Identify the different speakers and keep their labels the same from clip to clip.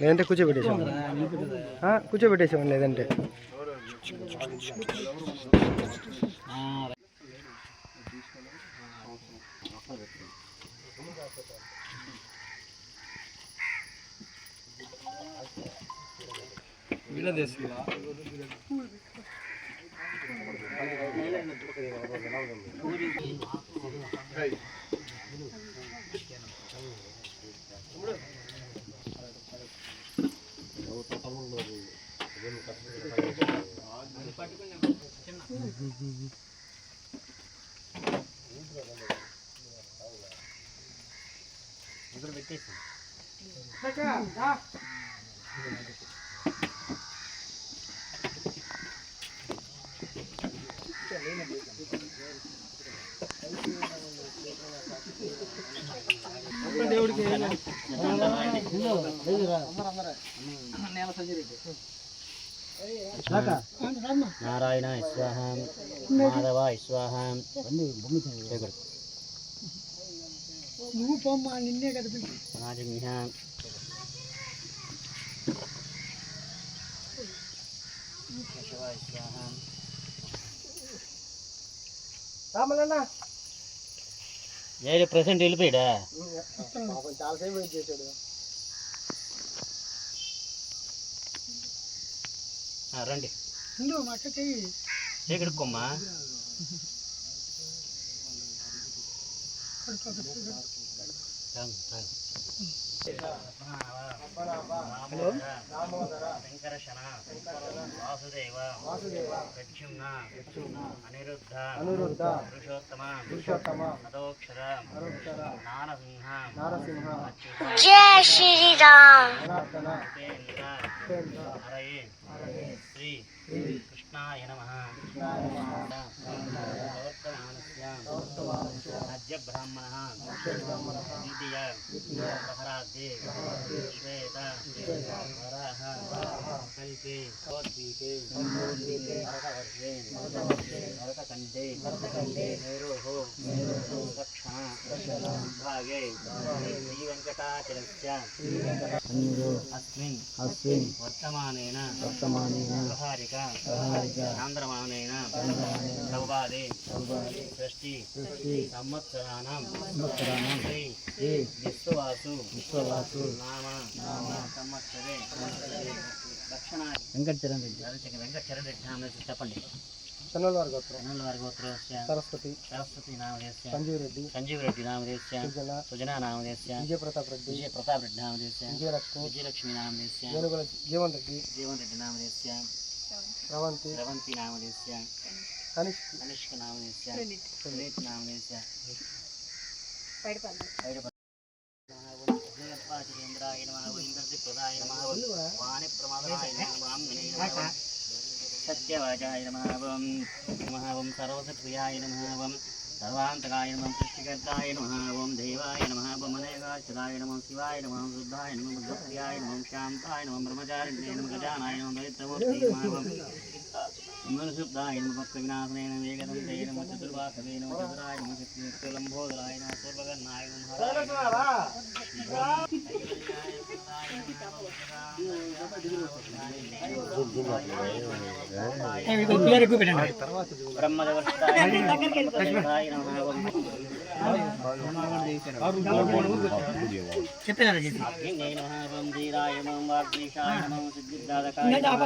Speaker 1: లేదంటే కూర్చోబెట్టేసాం కూర్చోబెట్టేసాం లేదంటే.
Speaker 2: పెట్టేసి నారాయణ స్వాహం మాధవ స్వాహం
Speaker 3: నువ్వు పొమ్మ నిన్నే కనిపించు
Speaker 2: రాజమ్యాం కేశవాయ స్వాహం
Speaker 1: రామలన్నా
Speaker 2: ఏ ప్రెసెంట్ వెళ్ళిపోయాడా?
Speaker 1: చాలాసేపు వెయిట్ చేశాడు.
Speaker 2: ఆ, రండి.
Speaker 3: నువ్వు మా అక్క చెయ్యి
Speaker 2: ఎక్కడికొమ్మా హలో. వెంకటశన వాసుదేవ ప్రద్యుమ్న అనిరుద్ధ
Speaker 1: అనిరుద్ధ
Speaker 2: పురుషోత్తమ
Speaker 1: పురుషోత్తమ
Speaker 2: అదోక్షర
Speaker 1: అరుక్షర
Speaker 2: నారసింహ
Speaker 1: నారసింహ
Speaker 4: జయ శ్రీరామ్.
Speaker 1: นาคาเดเว
Speaker 2: ตา
Speaker 1: เว
Speaker 2: ตาราหัง కల్పే. భగవద్గీతే. భరతవర్షే భరతఖండే మేరోః దక్షిణ. భాగే. శ్రీవెంకటాచలస్య. అస్మిన్.
Speaker 1: అస్మిన్.
Speaker 2: వర్తమానేన.
Speaker 1: వర్తమానేన.
Speaker 2: వ్యవహారిక.
Speaker 1: వ్యవహారిక.
Speaker 2: చాంద్రమానేన. సౌవాదే. షష్ఠి
Speaker 1: సృష్టి.
Speaker 2: సంవత్సరాణం
Speaker 1: సంవత్సరాణం
Speaker 2: శ్రీ.
Speaker 1: శ్రీ.
Speaker 2: విశ్వవాసు.
Speaker 1: విశ్వవాసు.
Speaker 2: నామ. సంవత్సరే.
Speaker 1: వెంకటచరణ్ రెడ్డి.
Speaker 2: వెంకటచరణ్ రెడ్డి నామ చెప్పండి.
Speaker 1: చన్నల వారి గోత్రం.
Speaker 2: జనరల్ వారి గోత్రస్య
Speaker 1: సరస్వతి.
Speaker 2: సరస్వతి నామదేశ్య
Speaker 1: సంజీవ్ రెడ్డి.
Speaker 2: సంజీవ్ రెడ్డి నామదేశ్య
Speaker 1: సుజన.
Speaker 2: సుజనా నామదేశ్య
Speaker 1: విజయ ప్రతాప్ రెడ్డి.
Speaker 2: విజయ ప్రతాప్ రెడ్డి నామదేశ్య
Speaker 1: విజయలక్ష్మి.
Speaker 2: విజయలక్ష్మి నామదేశ్య
Speaker 1: ఏనుగుల జీవన్ రెడ్డి.
Speaker 2: జీవన్ రెడ్డి నామదేశ్య
Speaker 1: రవంతి.
Speaker 2: రవంతి నామదేశ్య
Speaker 1: కనిష్.
Speaker 2: కనిష్క నామదేశ్య సునీత్. నామదేశ్య జయప్పాచిరేంద్రాయ నమః ఇంద్రజిత్ప్రదాయ నమః వాణి ప్రమాదాయ నమః సత్యవాచాయ నమః ఓం నమః ఓం సర్వసత్ప్రియాయ నమః ఓం సర్వాంతకాయ నమః సృష్టికర్తాయ నమః ఓం దేవాయ నమః ఓం అనేకాక్షరాయ నమః శివాయ నమః శుద్ధాయ నమః బుద్ధప్రియాయ నమః శాంతాయ నమః బ్రహ్మచారిణ్యే నమః గజానాయ నమః దరిద్రమూర్తి నమః ఓం మనుషుద్ధాయ నమ భక్త వినాశనే నమ ఏకదంతే నమ చతుర్వాసవే నమ చతురాయ నమ శక్తిలంబోదరాయ నమ. పూర్వగన్నాయ నమ హరాయ నమ బ్రహ్మదేవస్థాయ నమ
Speaker 3: చెప్పినారా చేసి
Speaker 2: అగ్నియే నమః ఓం ధీరాయ నమః వాగ్దీశాయ నమః సిద్ధిదాయకాయ నమః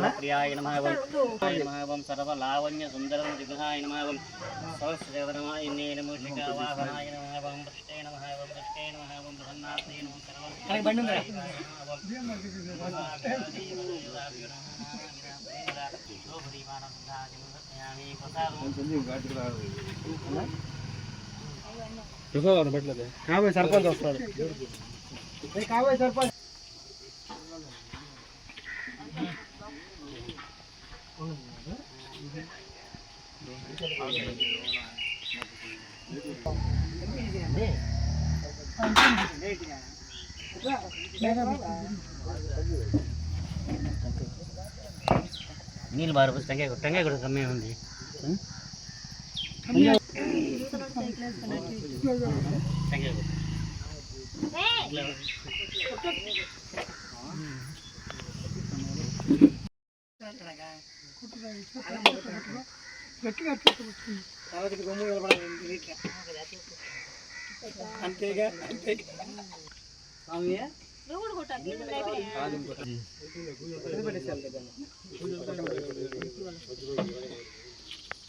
Speaker 2: ఓం ప్రియాయ నమః ఓం ఆయ నమః ఓం సర్వలావణ్య సుందరం దిగ్హాయ నమః
Speaker 1: కాబోయే సర్పంచ్ వస్తాడు ఏ కాబోయే సర్పంచ్
Speaker 2: నీళ్ళు బారు టెంకాయ టెంకాయ కూడా కమ్మే ఉంది థ్యాంక్ యూ
Speaker 3: గట్టిగా
Speaker 1: తర్వాత గమ్ము నిలబడాలి అంతేగా అంతేగా స్వామి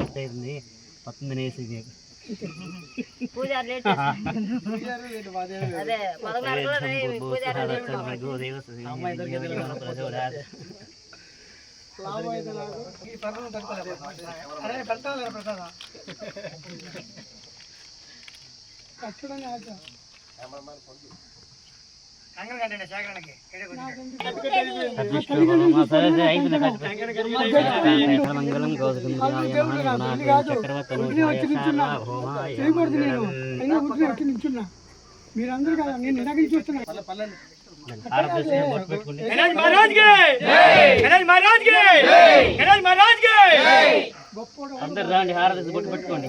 Speaker 2: नहीं पत्नी नहीं सीधी पूजा
Speaker 1: लेट पूजा लेट बाद में
Speaker 2: अरे पगला नहीं पूजा लेट बाद
Speaker 5: में हम इधर के दिल में
Speaker 1: पैसे उड़ा लावा इधर लावा की
Speaker 3: परन करता
Speaker 1: है। अरे करता है प्रसाद కంటే సేకరణకి.
Speaker 2: మంగళం
Speaker 3: చేయకూడదు నేను. అయినా ఊరికి వచ్చి నించున్నా మీరందరూ కదా నేను ఇందాక నుంచి చూస్తున్నా. గొప్పోడు
Speaker 2: అందరు రాండి హారతి బొట్టు పెట్టుకోండి.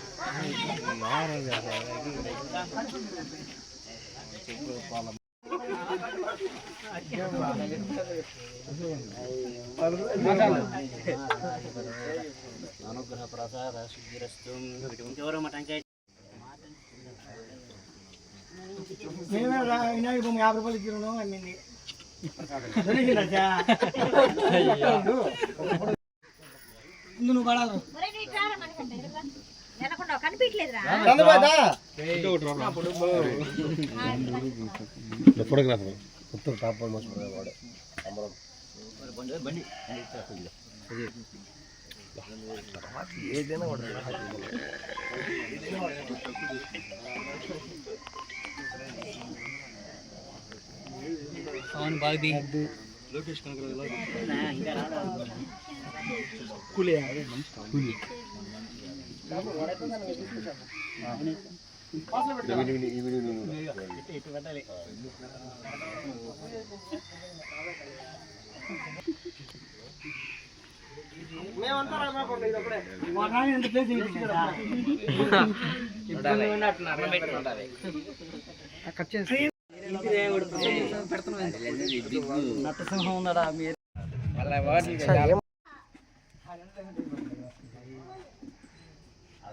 Speaker 2: అనుగ్రహ ప్రసాద శుద్ధిరస్తు ఇంకెవరో మా టెంకాయ
Speaker 1: మేమే వినాయక భూమి యాభై రూపాయలు ఇచ్చినాను అమ్మింది ముందు నువ్వు పడాలి
Speaker 6: ఫోటోగ్రాఫర్ ఉత్తర టాప్ మోస్ట్ వాడు ఏదైనా వాడు
Speaker 2: ఇంకా రాదా
Speaker 6: ఈ వీడియో ఈ
Speaker 1: కట్ చేసి ఉందా మీరు